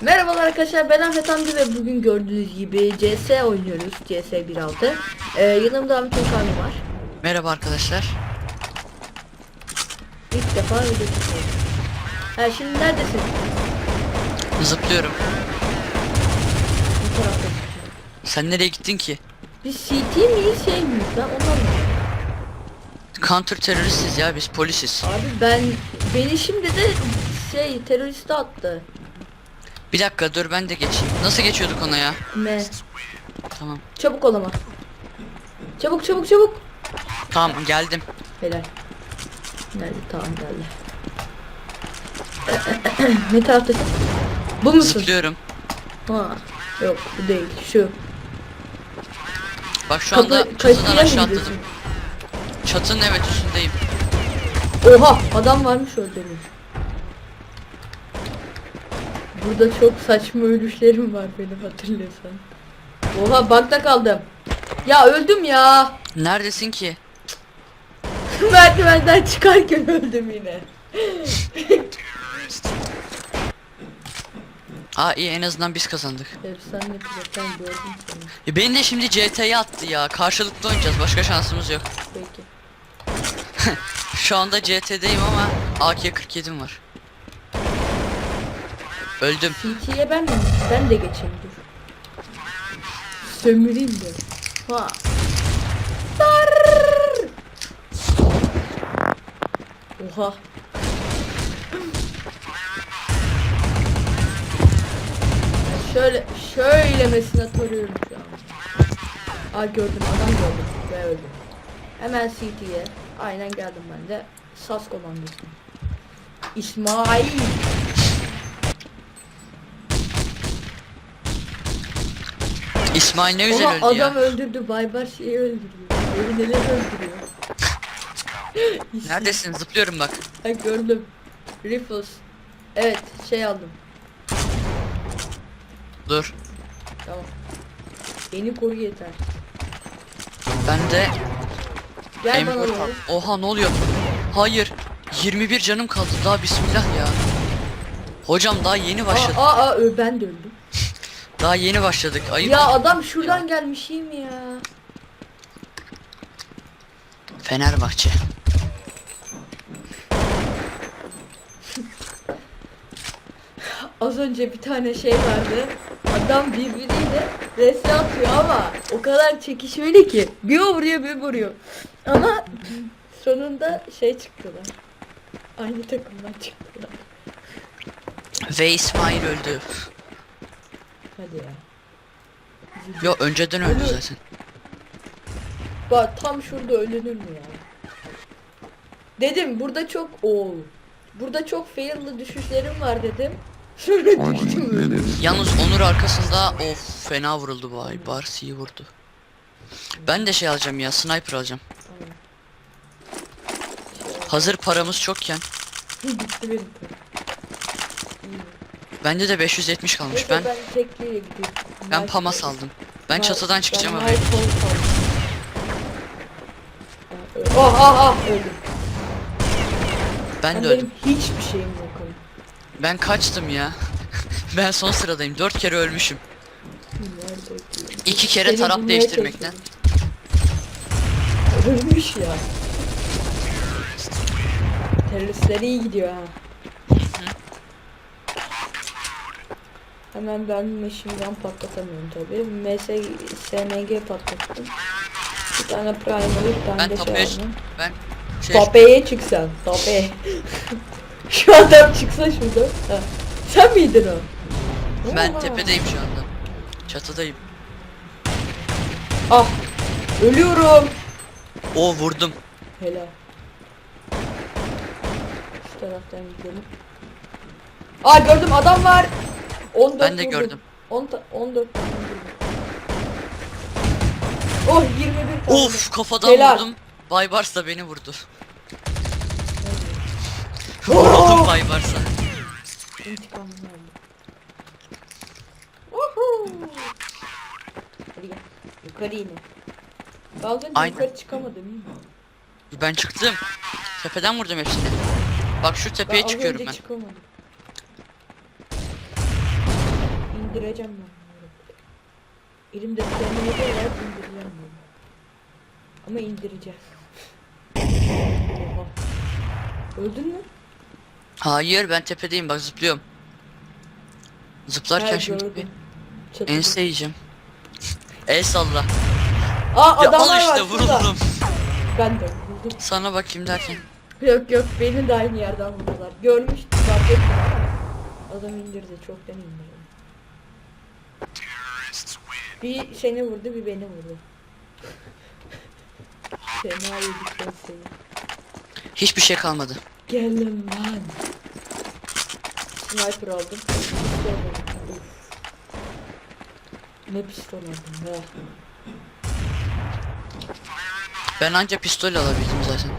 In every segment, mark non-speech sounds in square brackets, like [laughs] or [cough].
Merhabalar arkadaşlar ben Ahmet Hamdi ve bugün gördüğünüz gibi CS oynuyoruz CS 1.6 ee, Yanımda Ahmet Okan var Merhaba arkadaşlar. İlk defa video çekiyorum Ha şimdi neredesin? Zıplıyorum. Bu tarafta Sen nereye gittin ki? Biz CT miyiz şey miyiz ben ondan mı? Counter teröristiz ya biz polisiz. Abi ben beni şimdi de şey teröriste attı Bir dakika dur ben de geçeyim. Nasıl geçiyorduk ona ya? Ne? Tamam. Çabuk ol ama Çabuk çabuk çabuk Tamam geldim. Helal Nerede tamam geldi [clears throat] Ne taraftasın? Bu musun? Zıplıyorum. Ha, yok bu değil şu. Bak şu Kapı- anda kayıtlıya çatıdan mı aşağı gidiyorsun? atladım. Çatının evet üstündeyim. Oha adam varmış benim. Burada çok saçma ölüşlerim var benim hatırlıyorsan. Oha bakta kaldım. Ya öldüm ya. Neredesin ki? Merdivenden çıkarken öldüm yine. [laughs] Aa iyi en azından biz kazandık. Efsane pilottan gördüm seni. E beni de şimdi CT'ye attı ya. Karşılıklı oynayacağız. Başka şansımız yok. Peki. [laughs] Şu anda CT'deyim ama AK-47'm var. Öldüm. CT'ye ben? Ben de geçeyim dur. Sömüreyim de. Ha. Tarrrr. Oha. Ben Şöyle şöylemesine tarıyorum şu an. Aa gördüm adam gördüm ve öldüm. Hemen CT'ye. Aynen geldim ben de. Sas komandosuna. İsmail. İsmail ne güzel Oha, öldü adam ya. öldürdü. Baybar şeyi öldürüyor. Evi neler öldürüyor. [laughs] Neredesin? Zıplıyorum bak. Ha gördüm. Riffles. Evet şey aldım. Dur. Tamam. Beni koru yeter. Ben de Gel bana M4 doğru. al. Oha ne oluyor? Hayır. 21 canım kaldı. Daha bismillah ya. Hocam daha yeni Aa, başladık. aa, aa ö, ben de öldüm. Daha yeni başladık. Ayıp. Ya adam şuradan gelmiş iyi mi ya? Fenerbahçe. [laughs] Az önce bir tane şey vardı. Adam birbiriyle resmi atıyor ama o kadar çekişmeli ki. Bir o vuruyor bir vuruyor. Ama sonunda şey çıktılar. Aynı takımdan çıktılar. Ve İsmail öldü. Hadi ya. Yo önceden öldü Ölü- zaten. Bak tam şurada ölünür mü ya? Dedim burada çok oğul. Burada çok fail'lı düşüşlerim var dedim. [laughs] Sonra düştüm öldüm. Yalnız Onur arkasında of fena vuruldu vay. Barsi vurdu. Ben de şey alacağım ya sniper alacağım. Hazır paramız çokken. [laughs] Gitti benim. Bende de 570 kalmış. Ben ben tekliyle gidiyorum. ben çatıdan çıkacağım abi. aldım. Ah ah öldüm. Ben Ben de öldüm. hiçbir şeyim yok. Ben kaçtım ya. [laughs] ben son sıradayım. 4 kere ölmüşüm. İki kere Seni taraf değiştirmekten. Ölmüş ya. Teröristler iyi gidiyor ha. Hemen ben gun patlatamıyorum tabi. MS, SMG patlattım. Bir tane primer, bir tane Ben de tapeye şey aldım. ben şey Tepeye çıksan, tepeye. [laughs] Şu adam çıksa şurada. Ha. Sen miydin o? ben Oha. tepedeyim şu anda. Çatıdayım. Ah, ölüyorum. O vurdum. Helal. Şu taraftan gidelim. Aa gördüm adam var. 14 Ben de vurdum. gördüm. 10 ta 14 tane vurdum. Oh 21 tane. Of kafadan Helal. vurdum. Baybars da beni vurdu. Vuruldum Baybars'a. İntikamını aldım. Woohoo! Hadi gel. Yukarı yine. Aynen. yukarı çıkamadım iyi mi? Ben çıktım. Tepeden vurdum hepsini. Bak şu tepeye az çıkıyorum önce ben. çıkamadım. İndireceğim ben. Elimde de var indireceğim bunu. Ama indireceğiz. Oha. Öldün mü? Hayır ben tepedeyim bak zıplıyorum. Zıplarken Ha, şimdi bir ense yiyeceğim. El salla. Aa Ya adamlar al işte var şurada. vuruldum. Ben de. Sana bakayım derken. Yok yok beni de aynı yerden vurdular. Görmüştüm fark ettim adam indirdi çoktan indirdi. Bir seni vurdu bir beni vurdu. Fena yedik ben seni. Hiçbir şey kalmadı. Gelin lan. Sniper aldım. Pistol aldım. Uf. Ne pistol aldım be. Ben anca pistol alabildim zaten.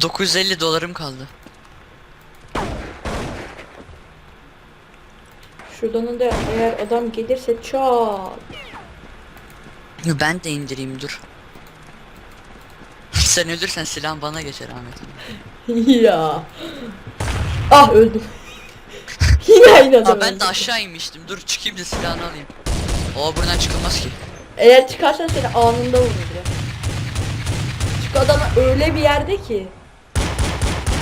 950 [laughs] dolarım kaldı. Şuradan da eğer adam gelirse çat. Ben de indireyim dur. [laughs] Sen ölürsen silahın bana geçer Ahmet. [laughs] ya. Ah öldüm. [laughs] Yine aynı adam. Aa, ben de öldü. aşağı inmiştim. Dur çıkayım da silahını alayım. O buradan çıkılmaz ki. Eğer çıkarsan seni anında vurur. Çünkü adam öyle bir yerde ki.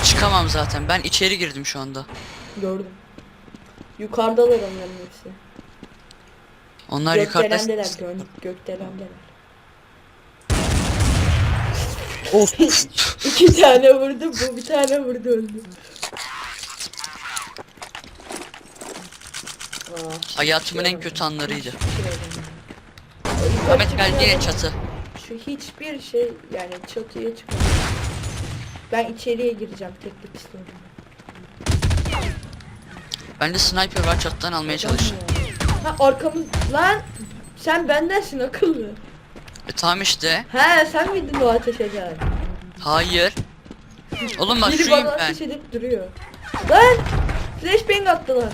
Çıkamam zaten. Ben içeri girdim şu anda. Gördüm. Yukarıdalar onların hepsi. Onlar yukarıda. Gökdelendeler. Gö gökdelendeler. Of. [laughs] İki tane vurdu bu bir tane vurdu öldü. Hayatımın en kötü anlarıydı. Ahmet geldi Çıkmadı. çatı. Şu hiçbir şey yani çatıya çıkmadı. Ben içeriye gireceğim tekli pistolle. Ben de sniper var çatıdan almaya çalıştım. Ha arkamız lan sen bendensin akıllı. E tamam işte. He sen miydin o ateş eden? Hayır. Oğlum bak Biri şuyum bana ben. ateş edip duruyor. Lan flashbang attılar.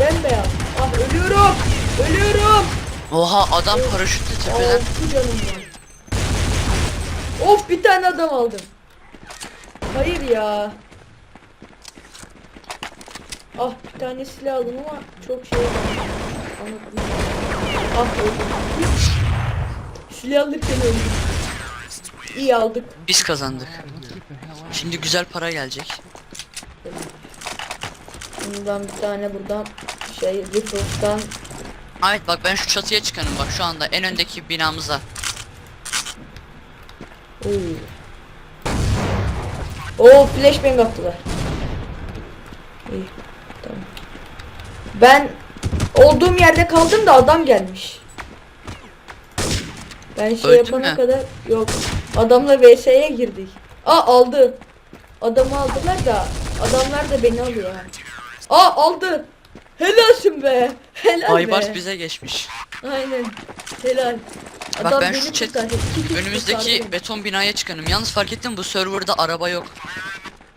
Bembeyaz. Ah ölüyorum. Ölüyorum. Oha adam paraşütle tepeden. Altı canım var. Of bir tane adam aldım. Hayır ya. Ah bir tane silah aldım ama çok şey var. Anlatayım. Ah öldüm. silah alırken öldüm. İyi aldık. Biz kazandık. Şimdi güzel para gelecek. Bundan bir tane buradan şey Rifles'tan Ahmet bak ben şu çatıya çıkanım bak şu anda en öndeki binamıza. Oo. Oo flashbang attılar. İyi. Ben olduğum yerde kaldım da adam gelmiş. Ben şey Öldün yapana mü? kadar yok. Adamla VS'ye girdik. Aa aldı. Adamı aldılar da adamlar da beni alıyor. Aa aldı. Helalsin be. Helal Aybars be. bize geçmiş. Aynen. Helal. Bak ben beni şu chat kurtardı. İki kişi önümüzdeki kurtardı. beton binaya çıkanım. Yalnız fark ettim bu serverda araba yok.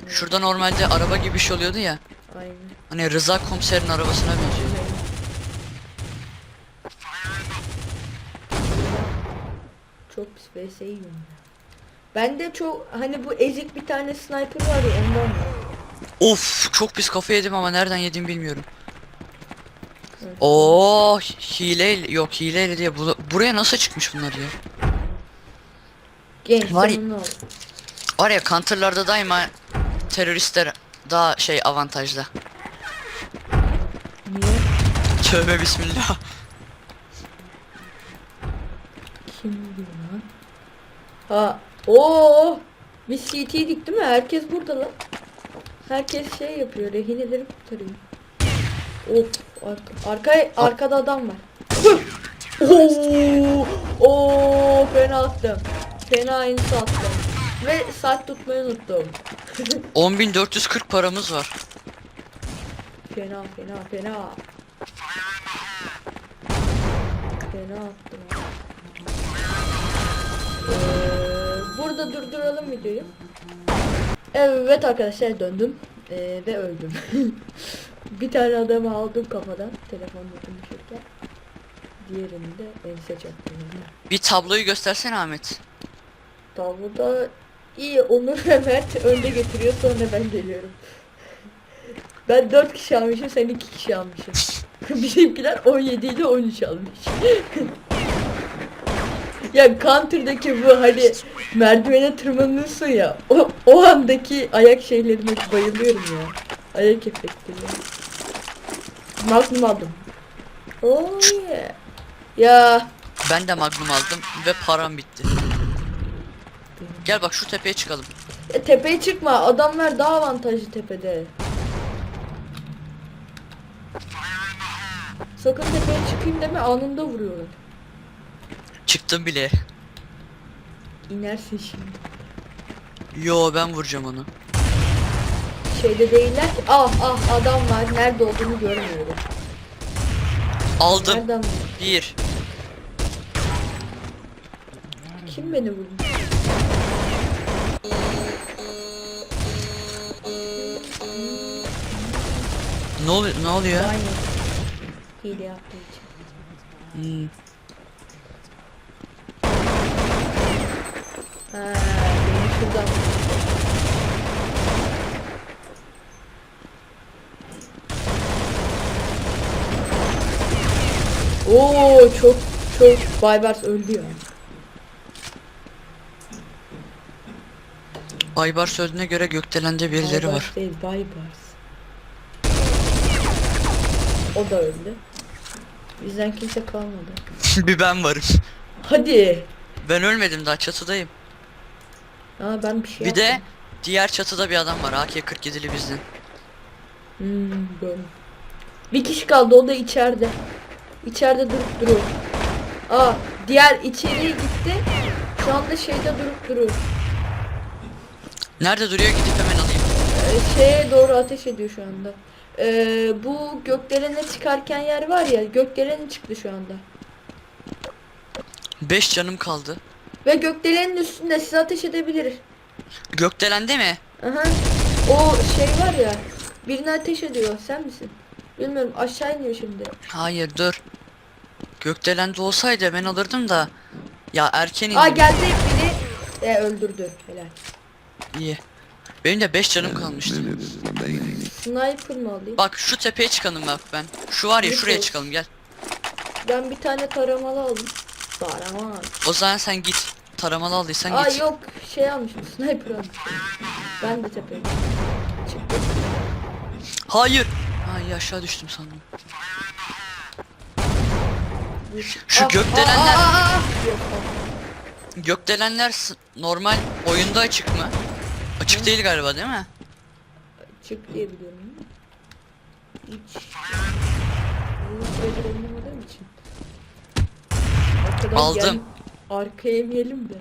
Şurada normalde araba gibi bir şey oluyordu ya. Aynen. Hani Rıza komiserin arabasına benziyor. Çok pis vs yiyorum. Ben de çok hani bu ezik bir tane sniper var ya ondan. Of çok pis kafa yedim ama nereden yedim bilmiyorum. Evet. Oo hile yok hileyle diye bu, buraya nasıl çıkmış bunlar ya? Genç var. Var ya counter'larda daima teröristler daha şey avantajlı. Niye? Tövbe bismillah. Kim diyor lan? Ha. Oo. Biz CT'ydik değil mi? Herkes burada lan. Herkes şey yapıyor. Rehineleri kurtarıyor. Of. Arka, arka, arkada adam var. Oo. Oo. Fena attım. Fena insa attım. Ve saat tutmayı unuttum. 10.440 paramız var. Fena fena fena. Fena attım. Ee, burada durduralım videoyu. Evet arkadaşlar döndüm ee, ve öldüm. [laughs] bir tane adamı aldım kafadan telefonla konuşurken. Diğerini de ense çaktım. Bir tabloyu göstersene Ahmet. Tabloda iyi Onur ve Mert önde getiriyor sonra ben geliyorum. Ben 4 kişi almışım sen 2 kişi almışsın. [laughs] Bizimkiler 17 ile 13 almış. [laughs] ya Counter'daki bu hani merdivene tırmanıyorsun ya o, o andaki ayak şeylerine bayılıyorum ya. Ayak efektleri. Magnum aldım. Oh yeah. Ya Ben de magnum aldım ve param bitti. Gel bak şu tepeye çıkalım. E, tepeye çıkma. Adamlar daha avantajlı tepede. Sakın tepeye çıkayım deme anında vuruyorlar. Çıktım bile. İnersin şimdi. Yo ben vuracağım onu. Şeyde değiller ki. Ah ah adam var. Nerede olduğunu görmüyorum. Aldım. Nereden? Bir. Kim beni vurdu? Ne oluyor? Ne oluyor? Aynı. Hile yaptığı için. Hmm. Ha, beni şuradan. Oo çok çok Baybars öldü ya. Aybar söylediğine göre gökdelende birileri Baybars var. değil Baybars. O da öldü. Bizden kimse kalmadı. [laughs] bir ben varım. Hadi. Ben ölmedim daha çatıdayım. Aa ben bir şey Bir de yaptım. diğer çatıda bir adam var. AK-47'li bizden. Hmm, böyle. Bir kişi kaldı o da içeride. İçeride durup duruyor. Aa diğer içeriye gitti. Şu anda şeyde durup duruyor. Nerede duruyor gidip hemen alayım. Ee, şeye doğru ateş ediyor şu anda. Ee, bu gökdelene çıkarken yer var ya gökdeleni çıktı şu anda. 5 canım kaldı. Ve gökdelenin üstünde size ateş edebilir. Gökdelende mi? Aha. O şey var ya birine ateş ediyor sen misin? Bilmiyorum aşağı iniyor şimdi. Hayır dur. Gökdelende olsaydı ben alırdım da. Ya erken indim. Aa geldi biri e, öldürdü. Helal. İyi. Benim de 5 canım kalmıştı. Sniper mı alayım? Bak şu tepeye çıkalım bak ben. Şu var ya Ne şuraya çıkalım gel. Ben bir tane taramalı aldım. Taramalı. O zaman sen git. Taramalı aldıysan Aa git. yok şey almışım sniper almışım. Ben de tepeye çıktım. Hayır. Ay aşağı düştüm sandım. Şu Ah, gökdelenler- aa. Yok, tamam. Gökdelenler s- normal oyunda açık mı? Açık değil galiba değil mi? Çık diye biliyorum. Hiç. Uzun süredir oynamadığım için. Arkadan Aldım. gel- Arkaya yemeyelim de.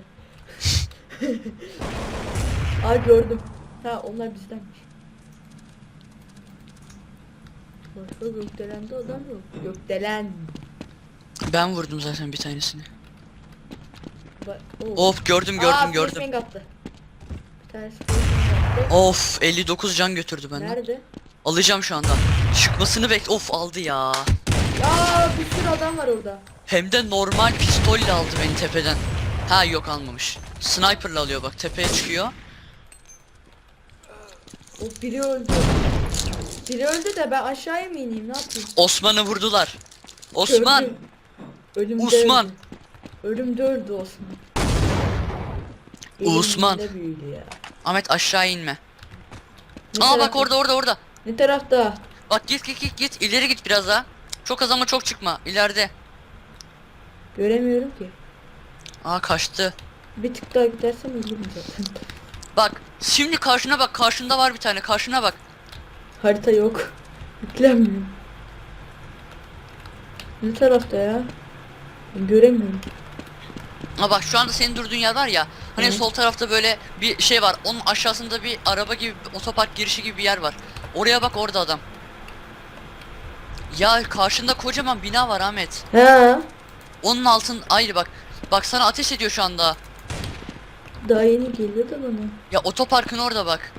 [laughs] Aa gördüm. Ha onlar bizdenmiş. Başka gökdelende adam yok. Gökdelen. Ben vurdum zaten bir tanesini. Ba Oo. Of gördüm Aa, gördüm gördüm. flashbang attı. Of 59 can götürdü benden. Nerede? Alacağım şu anda. Çıkmasını bek. Of aldı ya. Ya bir sürü adam var orada. Hem de normal pistolle aldı beni tepeden. Ha yok almamış. Sniper'la alıyor bak tepeye çıkıyor. O biri öldü. Biri öldü de ben aşağıya mı ineyim ne yapayım? Osman'ı vurdular. Osman. Gördüm. Ölümde Osman. öldü. Ölümde öldü Osman. Osman. Elimde büyüdü ya. Ahmet aşağı inme. Ne Aa bak tarafta? orada orada orada. Ne tarafta? Bak git git git git ileri git biraz daha. Çok az ama çok çıkma ileride. Göremiyorum ki. Aa kaçtı. Bir tık daha gidersem ölürüm zaten. [laughs] Bak şimdi karşına bak karşında var bir tane karşına bak. Harita yok. [laughs] Yüklenmiyor. Ne tarafta ya? Ben göremiyorum. Aa bak şu anda senin durduğun yer var ya. Hani sol tarafta böyle bir şey var. Onun aşağısında bir araba gibi otopark girişi gibi bir yer var. Oraya bak orada adam. Ya karşında kocaman bina var Ahmet. Ha, Onun altın ayrı bak. Bak sana ateş ediyor şu anda. daha yeni geliyor da bana. Ya otoparkın orada bak.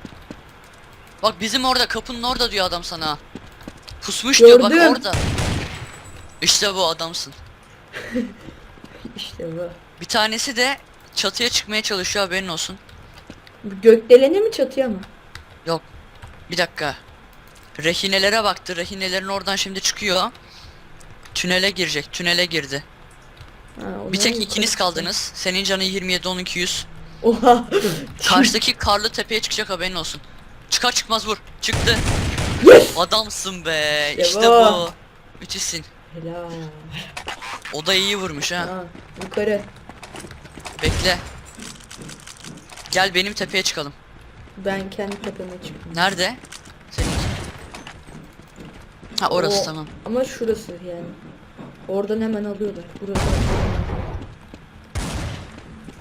Bak bizim orada kapının orada diyor adam sana. Pusmuş diyor bak Gördüm. orada. İşte bu adamsın. [laughs] İşte bu. Bir tanesi de çatıya çıkmaya çalışıyor haberin olsun. Bu Gökdeleni mi çatıya mı? Yok. Bir dakika. Rehinelere baktı. Rehinelerin oradan şimdi çıkıyor. Tünele girecek. Tünele girdi. Ha, Bir tek ikiniz çıktı. kaldınız. Senin canın 27 12 100. Oha. [laughs] Karşıdaki karlı tepeye çıkacak haberin olsun. Çıkar çıkmaz vur. Çıktı. Yes. Adamsın be. İşte İşte bu. bu. Müthişsin. Helal. O da iyi vurmuş ha. Ha, yukarı. Bekle. Gel benim tepeye çıkalım. Ben kendi tepeme çıktım. Nerede? Senin. Ha orası O- tamam. Ama şurası yani. Oradan hemen alıyorlar. Burası.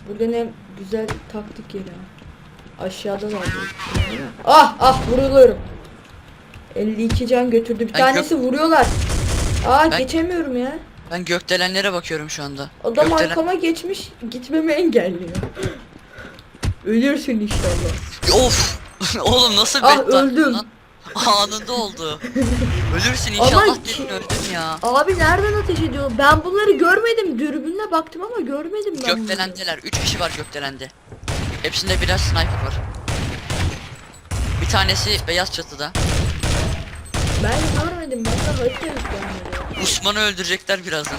Burada ne güzel taktik yeri ha. Aşağıdan alıyor. Ah ah vuruluyorum. 52 can götürdü. Bir Ben tanesi vuruyorlar. Aa Ben- geçemiyorum ya. Ben gökdelenlere bakıyorum şu anda. Adam Gökdelen- arkama geçmiş gitmemi engelliyor. Ölürsün inşallah. Of! [laughs] Oğlum nasıl Ah, öldüm. lan? Anında oldu. Ölürsün Ama inşallah ki- dedin öldün ya. Abi nereden ateş ediyor? Ben bunları görmedim. Dürbünle baktım ama görmedim ben. Gökdelendeler. 3 kişi var gökdelende. Hepsinde birer sniper var. Bir tanesi beyaz çatıda. Ben görmedim. Ben de harita. Osman'ı öldürecekler birazdan.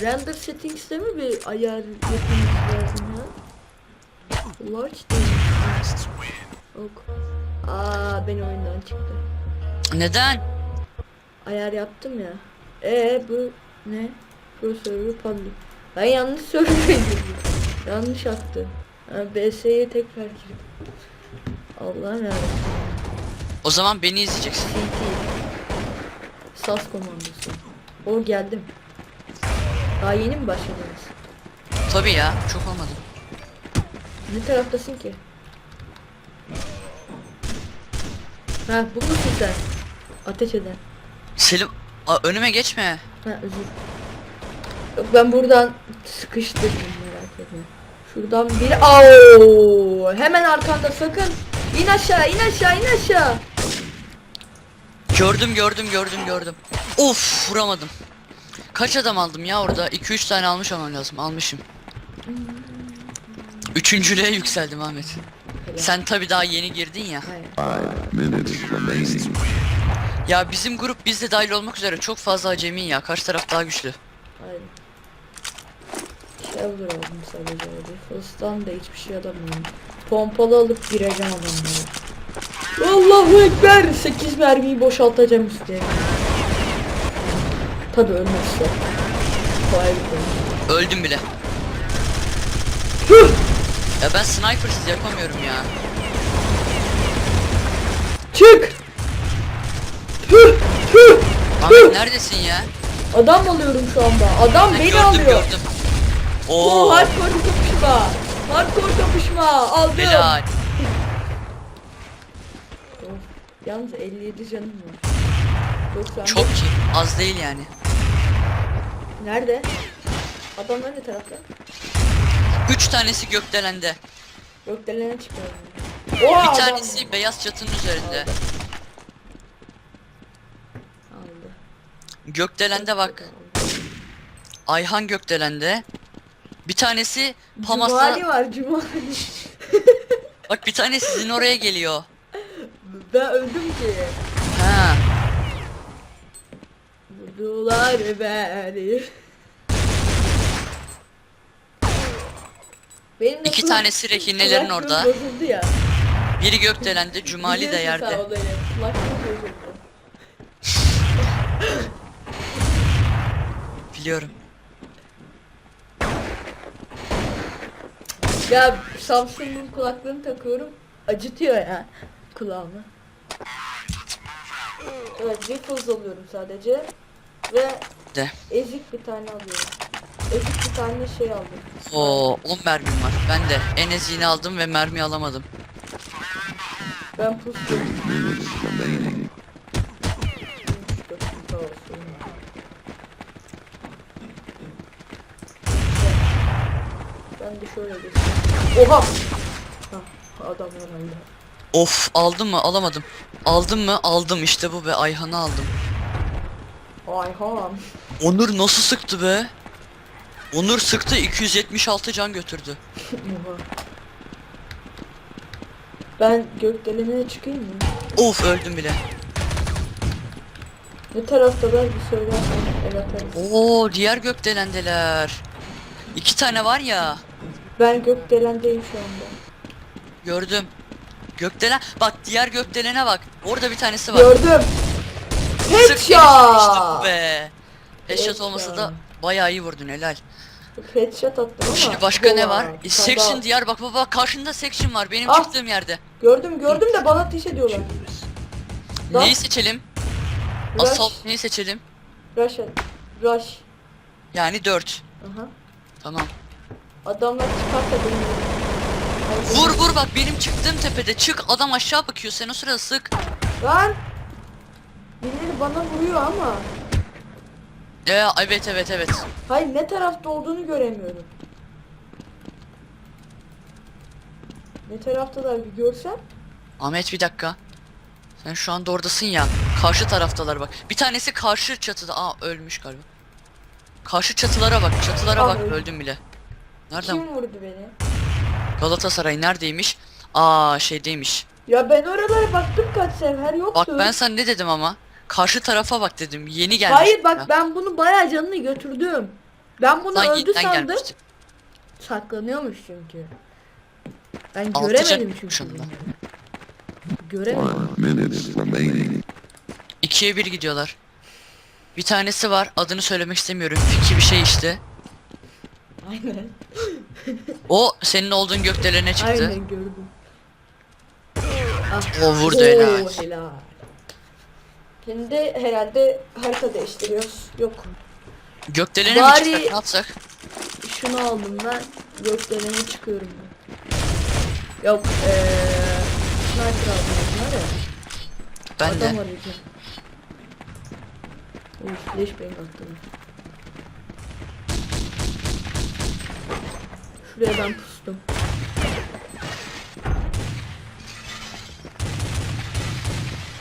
Render settings'te mi bir ayar yapmamız lazım ya? Large değil. Ok. Aa ben oyundan çıktı. Neden? Ayar yaptım ya. E bu ne? Pro server public. Ben yanlış söyledim. yanlış attı. Ha, BS'ye tekrar girdim. Allah'ım yarabbim. O zaman beni izleyeceksin. CT. SAS komandosu. O geldim. Daha yeni mi başladınız? Tabii ya, çok olmadı. Ne taraftasın ki? Ha bu musun sen? Ateş eden. Selim, Aa, önüme geçme. Ha özür. Yok ben buradan sıkıştırdım merak etme. Şuradan biri Au! Hemen arkanda sakın. İn aşağı, in aşağı, in aşağı. Gördüm, gördüm, gördüm, gördüm. Of, vuramadım. Kaç adam aldım ya orada? 2-3 tane almış olmam lazım. Almışım. Üçüncülüğe yükseldim Ahmet. Sen tabi daha yeni girdin ya. Ya bizim grup bizde dahil olmak üzere çok fazla acemi ya. Karşı taraf daha güçlü. Hayır. Shoulder aldım sadece. Rifles'tan da hiçbir şey alamıyorum. Pompalı alıp gireceğim adamlara. Allahu Ekber! 8 mermiyi boşaltacağım üstüne. Tabi ölmezse. Kolay. Öldüm bile. ya ben snipersız yapamıyorum ya. Çık! Ahmet neredesin ya? Adam alıyorum şu anda. Adam Ha, beni gördüm alıyor. gördüm. Oo, Oo, hardcore kapışma. Hardcore kapışma. Aldım. helal. Of, Yalnız 57 canım var. 90. Çok iyi. Az değil yani. Nerede? Adamlar ne tarafta? Üç tanesi gökdelende. Gökdelene çıkıyorum. Oha Bir adam. tanesi beyaz çatının üzerinde. Aldı. Gökdelende bak. Ayhan gökdelende. Bir tanesi Pamas'a... Cumali var Cumali. [laughs] Bak bir tane sizin oraya geliyor. Ben öldüm ki. Ha. Vurdular beni. Benim İki kulak- tanesi rehinelerin kulaklığım orada. Bozuldu ya. Biri gökdelende, Cumali de Biliyorsun sen yerde. olayı. Kulaklığım bozuldu. Biliyorum. Ya Samsung'un kulaklığını takıyorum. Acıtıyor ya kulağımı. Evet Ripples alıyorum sadece. Ve De. ezik bir tane alıyorum. Ezik bir tane şey aldım. Oo, 10 mermim var. Ben de en eziğini aldım ve mermi alamadım. Ben pustum. Ben de şöyle geçeyim. Oha! Hah, adam herhalde. Of, aldım mı? Alamadım. Aldım mı? Aldım. İşte bu be. Ayhan'ı aldım. Ayhan. Onur nasıl sıktı be? Onur sıktı 276 can götürdü. Ben gökdeleneye çıkayım mı? Of öldüm bile. Ne taraftalar bir söylersen el atarız. Oo diğer gökdelendeler. İki tane var ya. Ben gökdelendeyim şu anda. Gördüm. Gökdelen bak diğer gökdelene bak. Orada bir tanesi var. Gördüm. Sık İşte bu Headshot. be. Headshot olmasa da bayağı iyi vurdun helal. Headshot attım ama. Şimdi başka ne var? sandal. Section diğer bak bak bak karşında section var benim Ah. çıktığım yerde. Gördüm gördüm de bana ateş ediyorlar. Lan. Neyi seçelim? Rush. Assault neyi seçelim? Rush. Rush. Yani 4. Aha. Tamam. Adamlar çıkarsa beni. Vur vur bak benim çıktığım tepede çık adam aşağı bakıyor sen o sırada sık. Lan. Birileri bana vuruyor ama. Ee, evet evet evet. Hayır ne tarafta olduğunu göremiyorum. Ne taraftalar bir görsem. Ahmet bir dakika. Sen şu anda oradasın ya. Karşı taraftalar bak. Bir tanesi karşı çatıda. Aa ölmüş galiba. Karşı çatılara bak. Çatılara Ah, bak öldüm. öldüm bile. Nereden? Kim vurdu beni? Galatasaray neredeymiş? Aa şeydeymiş. Ya ben oralara baktım kaç sefer yoktu. Bak ben sana ne dedim ama? Karşı tarafa bak dedim. Yeni gelmiş. Hayır bak ya. ben bunu bayağı canını götürdüm. Ben bunu Lan öldü sandım. gelmişti. Saklanıyormuş çünkü. Ben Altı göremedim çünkü. şunda. Göremedim. İkiye bir gidiyorlar. Bir tanesi var. Adını söylemek istemiyorum. Fiki bir şey işte. Aynen. O senin olduğun gökdelene çıktı. Aynen gördüm. Ah. O vurdu Oo, helal. helal. Şimdi herhalde harita değiştiriyoruz. Yok. Gökdelene mi Bari- çıksak ne yapsak? Şunu aldım ben. Gökdelene çıkıyorum ben. Yok eee sniper aldım bunlar ya. Ben Adam de. arayacağım. Oy flashbang attım. Şuraya ben pustum.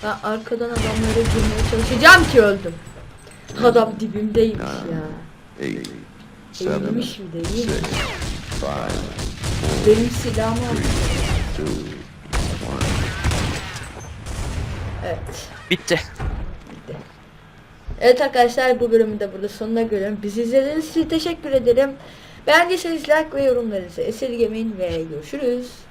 Ben arkadan adamlara girmeye çalışacağım ki öldüm. Adam dibimdeymiş ya. Eğilmiş mi? Six. Five. Benim. Two. One. Evet. Bitti. Evet arkadaşlar bu bölümü de burada sonuna geliyorum. Bizi izlediğiniz için teşekkür ederim. Beğendiyseniz like ve yorumlarınızı esirgemeyin ve görüşürüz.